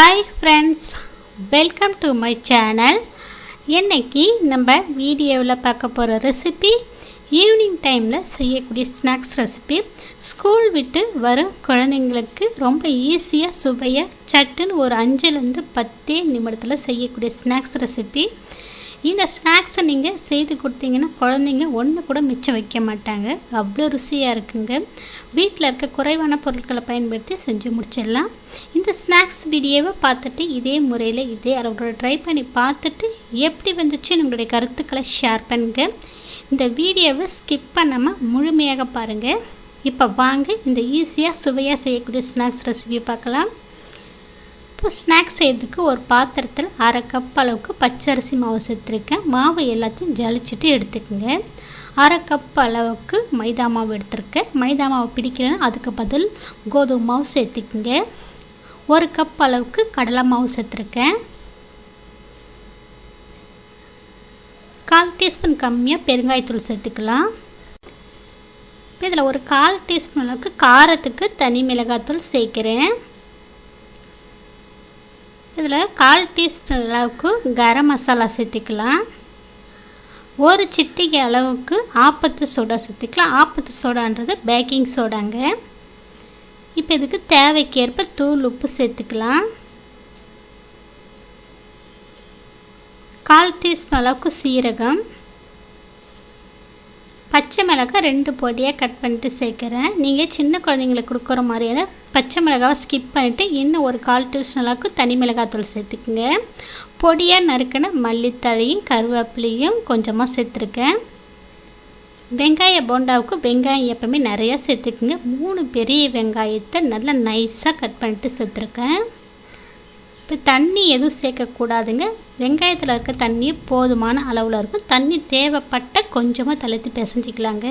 Hi friends welcome to my channel இன்னைக்கு நம்ம வீடியோவில் பார்க்க போகிற ரெசிபி ஈவினிங் டைமில் செய்யக்கூடிய ஸ்நாக்ஸ் ரெசிபி ஸ்கூல் விட்டு வரும் குழந்தைங்களுக்கு ரொம்ப ஈஸியாக சுவையாக சட்டுன்னு ஒரு அஞ்சுலேருந்து பத்தே நிமிடத்தில் செய்யக்கூடிய ஸ்நாக்ஸ் ரெசிபி இந்த ஸ்நாக்ஸை நீங்கள் செய்து கொடுத்தீங்கன்னா குழந்தைங்க ஒன்று கூட மிச்சம் வைக்க மாட்டாங்க. அவ்வளோ ருசியாக இருக்குங்க. வீட்டில் இருக்க குறைவான பொருட்களை பயன்படுத்தி செஞ்சு முடிச்சிடலாம். இந்த ஸ்நாக்ஸ் வீடியோவை பார்த்துட்டு இதே முறையில் இதே அளவோட ட்ரை பண்ணி பார்த்துட்டு எப்படி வந்துச்சு உங்களுடைய கருத்துக்களை ஷேர் பண்ணுங்க. இந்த வீடியோவை ஸ்கிப் பண்ணாமல் முழுமையாக பாருங்கள் இப்போ வாங்க இந்த ஈஸியாக சுவையாக செய்யக்கூடிய ஸ்நாக்ஸ் ரெசிபி பார்க்கலாம். இப்போ ஸ்நாக்ஸ் செய்யறதுக்கு ஒரு பாத்திரத்தில் அரை கப் அளவுக்கு பச்சரிசி மாவு சேர்த்துருக்கேன். மாவு எல்லாத்தையும் ஜலிச்சுட்டு எடுத்துக்கோங்க. அரை கப் அளவுக்கு மைதா மாவு எடுத்திருக்கேன். மைதா மாவு பிடிக்கலன்னா அதுக்கு பதில் கோதுமை மாவு சேர்த்துக்குங்க. ஒரு கப் அளவுக்கு கடலை மாவு சேர்த்துருக்கேன். கால் டீஸ்பூன் கம்மியாக பெருங்காயத்தூள் சேர்த்துக்கலாம். இதில் ஒரு கால் டீஸ்பூன் அளவுக்கு காரத்துக்கு தனி மிளகாத்தூள் சேர்க்குறேன். இதில் கால் டீஸ்பூன் அளவுக்கு கரம் மசாலா சேர்த்துக்கலாம். ஒரு சிட்டிக்கு அளவுக்கு ஆப்பத்து சோடா சேர்த்துக்கலாம். ஆப்பத்து சோடான்றது பேக்கிங் சோடாங்க. இப்போ இதுக்கு தேவைக்கேற்ப தூள் உப்பு சேர்த்துக்கலாம். கால் டீஸ்பூன் அளவுக்கு சீரகம். பச்சை மிளகாய் ரெண்டு பொடியாக கட் பண்ணிட்டு சேர்க்குறேன். நீங்கள் சின்ன குழந்தைங்களுக்கு கொடுக்குற மாதிரியான பச்சை மிளகாவை ஸ்கிப் பண்ணிவிட்டு இன்னும் ஒரு கால் டியூஷன் அளவுக்கு தனி மிளகாத்தூள் சேர்த்துக்குங்க. பொடியாக நறுக்கின மல்லித்தழையும் கருவேப்பிலையும் கொஞ்சமாக சேர்த்துருக்கேன். வெங்காய போண்டாவுக்கு வெங்காயம் எப்பவுமே நிறையா சேர்த்துக்குங்க. மூணு பெரிய வெங்காயத்தை நல்லா நைஸாக கட் பண்ணிட்டு சேர்த்துருக்கேன். இப்போ தண்ணி எதுவும் சேர்க்கக்கூடாதுங்க. வெங்காயத்தில் இருக்க தண்ணி போதுமான அளவில் இருக்கும். தண்ணி தேவைப்பட்ட கொஞ்சமாக தெளித்து பிசைஞ்சிக்கலாங்க.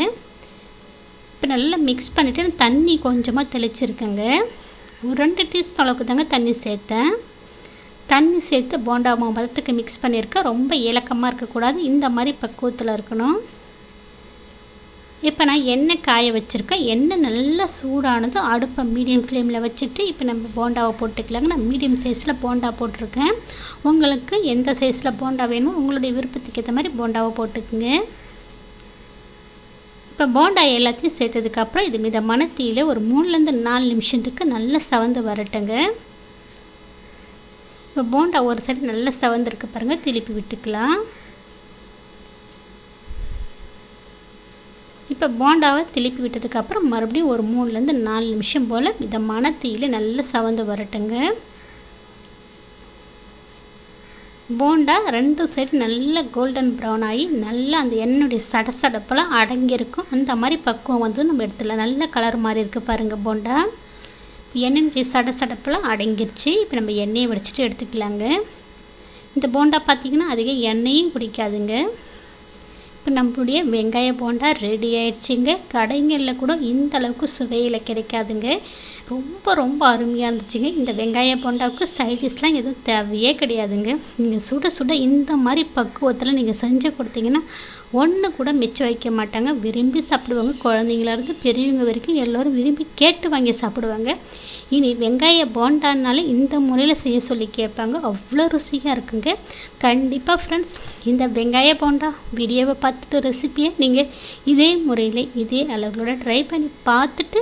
இப்போ நல்லா மிக்ஸ் பண்ணிவிட்டு தண்ணி கொஞ்சமாக தெளிச்சிருக்கேங்க. ஒரு ரெண்டு டீஸ்பூன் அளவுக்கு தாங்க தண்ணி சேர்த்தேன். தண்ணி சேர்த்து போண்டா மாவு மதத்துக்கு மிக்ஸ் பண்ணியிருக்கேன் ரொம்ப இலக்கமாக இருக்கக்கூடாது. இந்த மாதிரி பக்குவத்தில் இருக்கணும். இப்போ நான் எண்ணெய் காய வச்சுருக்கேன் எண்ணெய் நல்லா சூடானதும் அடுப்பை மீடியம் ஃப்ளேமில் வச்சுட்டு இப்போ நம்ம போண்டாவை போட்டுக்கலாங்க நான் மீடியம் சைஸில் போண்டா போட்டிருக்கேன். உங்களுக்கு எந்த சைஸில் போண்டா வேணும் உங்களுடைய விருப்பத்துக்கு ஏற்ற மாதிரி போண்டாவை போட்டுக்குங்க. இப்போ போண்டா எல்லாத்தையும் சேர்த்ததுக்கப்புறம் இது மிதமான தீயில் ஒரு மூணுலேருந்து நாலு நிமிஷத்துக்கு நல்லா சவந்து வரட்டுங்க. இப்போ போண்டா ஒரு சைடு நல்லா சவந்துருக்கு பாருங்கள் திருப்பி விட்டுக்கலாம். இப்போ போண்டாவை திருப்பி விட்டதுக்கப்புறம் மறுபடியும் ஒரு மூணுலேருந்து நாலு நிமிஷம் போல் மிதமான தீயில் நல்லா சவந்து வரட்டுங்க. போண்டா ரெண்டு சைடு நல்ல கோல்டன் ப்ரௌன் ஆகி நல்லா அந்த எண்ணெயுடைய சடசடப்பெல்லாம் அடங்கியிருக்கும். அந்த மாதிரி பக்குவம் வந்து நம்ம இடத்துல நல்ல கலர் மாதிரி இருக்குது பாருங்கள் போண்டா. எண்ணெயுடைய சடசடப்பெல்லாம் அடங்கிருச்சு. இப்போ நம்ம எண்ணெயை வடிச்சிட்டு எடுத்துக்கலாங்க. இந்த போண்டா பார்த்திங்கன்னா அதிக எண்ணெயும் குடிக்காதுங்க. நம்மளுடைய வெங்காய போண்டா ரெடி ஆயிடுச்சுங்க. கடைங்களில் கூட இந்த அளவுக்கு சுவையில் கிடைக்காதுங்க. ரொம்ப ரொம்ப அருமையாக இருந்துச்சுங்க. இந்த வெங்காய போண்டாவுக்கு சைடிஷ்லாம் எதுவும் தேவையே கிடையாதுங்க. நீங்கள் சுட சுட இந்த மாதிரி பக்குவத்தில் நீங்கள் செஞ்சு கொடுத்தீங்கன்னா ஒன்று கூட மிச்சம் வைக்க மாட்டாங்க. விரும்பி சாப்பிடுவாங்க. குழந்தைங்களாருந்து பெரியவங்க வரைக்கும் எல்லோரும் விரும்பி கேட்டு வாங்கி சாப்பிடுவாங்க. இனி வெங்காய போண்டானாலே இந்த முறையில் செய்ய சொல்லி கேட்பாங்க. அவ்வளோ ருசியாக இருக்குங்க. கண்டிப்பாக ஃப்ரெண்ட்ஸ் இந்த வெங்காய போண்டா வீடியோவை பார்த்துட்டு ரெசிப்பியை நீங்கள் இதே முறையில் இதே அளவுகளோட ட்ரை பண்ணி பார்த்துட்டு